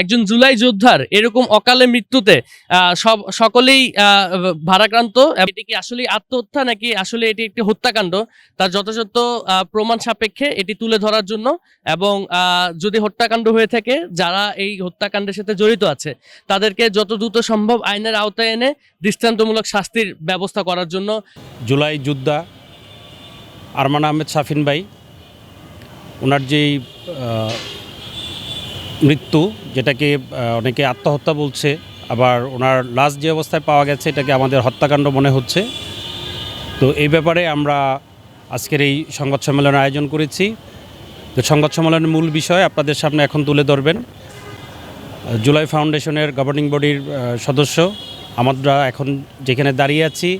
একজন জুলাই যোদ্ধার এরকম অকালে মৃত্যুতে সব, সকলেই ভারাক্রান্ত এটি কি আসলে আত্মহত্যা নাকি আসলে এটি একটি হত্যাকাণ্ড? তার যথাযথ প্রমাণ সাপেক্ষে এটি তুলে ধরার জন্য, এবং যদি হত্যাকাণ্ড হয়ে থাকে, যারা এই হত্যাকাণ্ডের সাথে জড়িত আছে, তাদেরকে যত দ্রুত সম্ভব আইনের আওতায় এনে দৃষ্টান্তমূলক শাস্তির ব্যবস্থা করার জন্য। জুলাই যোদ্ধা আরমান আহমেদ সাফিন ভাই ওনার যেই মৃত্যু, যেটাকে অনেকে আত্মহত্যা বলছে, আবার ওনার লাশ যে অবস্থায় পাওয়া গেছে, এটাকে আমাদের হত্যাকাণ্ড মনে হচ্ছে। তো এই ব্যাপারে আমরা আজকের এই সংবাদ সম্মেলনের আয়োজন করেছি। তো সংবাদ সম্মেলনের মূল বিষয় আপনাদের সামনে এখন তুলে ধরবেন। জুলাই ফাউন্ডেশনের গভর্নিং বডির সদস্য আমরা এখন যেখানে দাঁড়িয়ে আছি,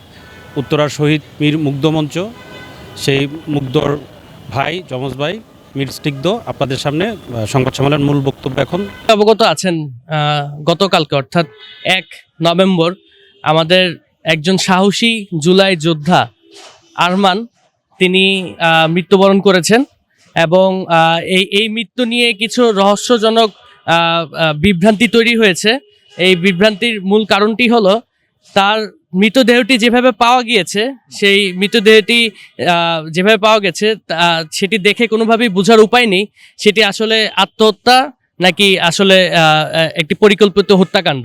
উত্তরার শহীদ মীর মুগ্ধ মঞ্চ। সেই মুগ্ধর ভাই, যমজ ভাই মীর স্নিগ্ধ আপনাদের সামনে সংবাদ সম্মেলন মূল বক্তব্য এখন। অবগত আছেন গতকালকে অর্থাৎ এক নভেম্বর, আমাদের একজন সাহসী জুলাই যোদ্ধা আরমান, তিনি মৃত্যুবরণ করেছেন এবং এই এই মৃত্যু নিয়ে কিছু রহস্যজনক বিভ্রান্তি তৈরি হয়েছে। এই বিভ্রান্তির মূল কারণটি হলো তার মৃতদেহটি যেভাবে পাওয়া গিয়েছে, সেই মৃতদেহটি যেভাবে পাওয়া গেছে সেটি দেখে কোনোভাবেই বোঝার উপায় নেই। সেটি আসলে আত্মহত্যা নাকি আসলে একটি পরিকল্পিত হত্যাকাণ্ড?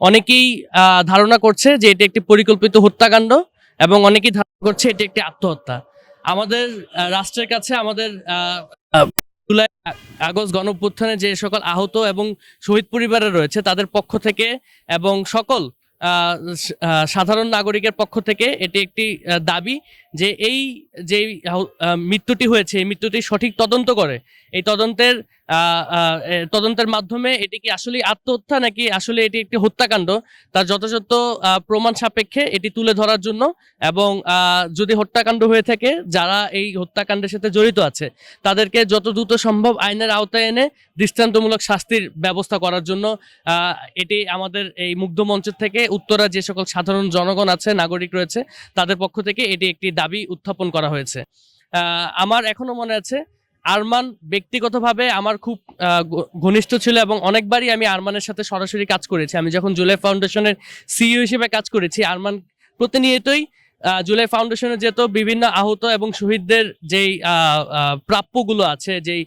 অনেকেই ধারণা করছে যে এটি একটি পরিকল্পিত হত্যাকাণ্ড এবং অনেকেই ধারণা করছে এটি একটি আত্মহত্যা। আমাদের রাষ্ট্রের কাছে আমাদের জুলাই আগস্ট গণঅভ্যুত্থানে যে সকল আহত এবং শহীদ পরিবারে রয়েছে, তাদের পক্ষ থেকে এবং সকল সাধারণ নাগরিকের পক্ষ থেকে এটি একটি দাবি। যে এই, যে মৃত্যুটি হয়েছে, এই মৃত্যুটি সঠিক তদন্ত করে। এই তদন্তের তদন্তের মাধ্যমে এটি কি আসলে আত্মহত্যা নাকি আসলে এটি একটি হত্যাকাণ্ড, তার যথাযথ প্রমাণ সাপেক্ষে এটি তুলে ধরার জন্য এবং যদি হত্যাকাণ্ড হয়ে থাকে, যারা এই হত্যাকাণ্ডের সাথে জড়িত আছে, তাদেরকে যত দ্রুত সম্ভব আইনের আওতায় এনে দৃষ্টান্তমূলক শাস্তির ব্যবস্থা করার জন্য এটি আমাদের এই মুগ্ধ মঞ্চের থেকে উত্তরা যে সকল সাধারণ জনগণ আছে, নাগরিক রয়েছে, তাদের পক্ষ থেকে এটি একটি দাবি উত্থাপন করা হয়েছে। আমার এখনও মনে আছে, আরমান ব্যক্তিগতভাবে আমার খুব ঘনিষ্ঠ ছিল এবং অনেকবারই আমি আরমানের সাথে সরাসরি কাজ করেছি। আমি যখন জুলাই ফাউন্ডেশনের সিইও হিসেবে কাজ করেছি, আরমান প্রতিনিয়তই জুলাই ফাউন্ডেশনে যেত বিভিন্ন আহত এবং শহীদদের যেই প্রাপ্যগুলো আছে, যেই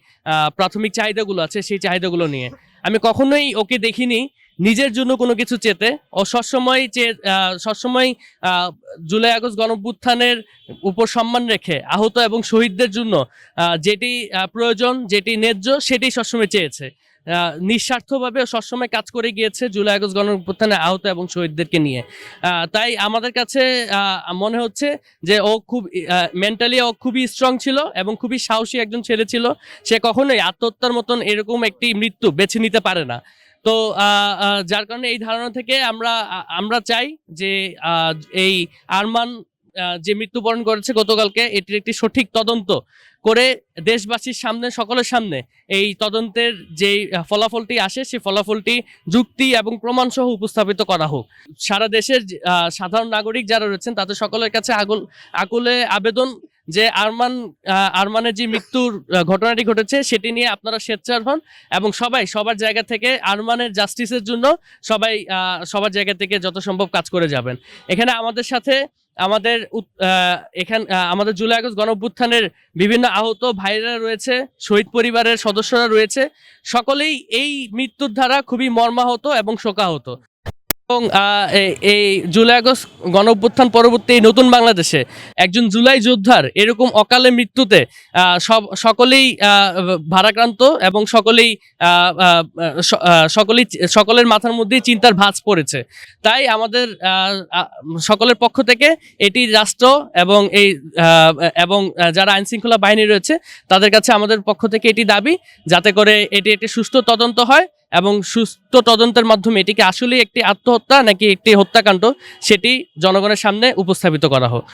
প্রাথমিক চাহিদাগুলো আছে, সেই চাহিদাগুলো নিয়ে। আমি কখনোই ওকে দেখিনি নিজের জন্য কোনো কিছু চেতে ও সবসময় চে আহ, সবসময় জুলাই আগস্ট গণভ্যুত্থানের উপর সম্মান রেখে আহত এবং শহীদদের জন্য যেটি প্রয়োজন যেটি ন্যায্য সেটি সবসময় চেয়েছে। নিঃস্বার্থভাবে সবসময় কাজ করে গিয়েছে জুলাই আগস্ট গণঅভ্যুত্থানে আহত এবং শহীদদেরকে নিয়ে। তাই আমাদের কাছে মনে হচ্ছে যে ও খুব মেন্টালি ও খুবই স্ট্রং ছিল এবং খুবই সাহসী একজন ছেলে ছিল। সে কখনোই আত্মহত্যার মতন এরকম একটি মৃত্যু বেছে নিতে পারে না। তো যার কারণে এই ধারণা থেকে আমরা আমরা চাই যে এই আরমান যে মৃত্যুবরণ করেছে গতকালকে, এটির একটি সঠিক তদন্ত করে দেশবাসীর সামনে, সকলের সামনে এই তদন্তের যে ফলাফলটি আসে, সেই ফলাফলটি যুক্তি এবং প্রমাণ সহ উপস্থাপিত করা হোক। সারা দেশের সাধারণ নাগরিক যারা রয়েছেন, তাদের সকলের কাছে আগুল, আকুলে আবেদন যে আরমান আরমানের যে মৃত্যুর ঘটনাটি ঘটেছে, সেটি নিয়ে আপনারা স্বেচ্ছার হন এবং সবাই সবার জায়গা থেকে আরমানের জাস্টিসের জন্য সবাই সবার জায়গা থেকে যত সম্ভব কাজ করে যাবেন। এখানে আমাদের সাথে আমাদের এখান আমাদের জুলাই আগস্ট গণঅভ্যুত্থানের বিভিন্ন আহত ভাইরা রয়েছে, শহীদ পরিবারের সদস্যরা রয়েছে। সকলেই এই মৃত্যুর ধারা খুবই মর্মাহত এবং শোকাহত। এবং এই- জুলাই আগস্ট গণঅভ্যুত্থান পরবর্তী নতুন বাংলাদেশে একজন জুলাই যোদ্ধার এরকম অকালে মৃত্যুতে সব, সকলেই ভারাক্রান্ত এবং সকলেই সকলেই, সকলের মাথার মধ্যেই চিন্তার ভাঁজ পড়েছে। তাই আমাদের সকলের পক্ষ থেকে এটি রাষ্ট্র এবং এই এবং যারা আইন শৃঙ্খলা বাহিনী রয়েছে, তাদের কাছে আমাদের পক্ষ থেকে এটি দাবি, যাতে করে এটি একটি সুস্থ তদন্ত হয় এবং সুস্থ তদন্তের মাধ্যমে এটিকে আসলেই একটি আত্মহত্যা নাকি একটি হত্যাকাণ্ড, সেটি জনগণের সামনে উপস্থাপিত করা হোক।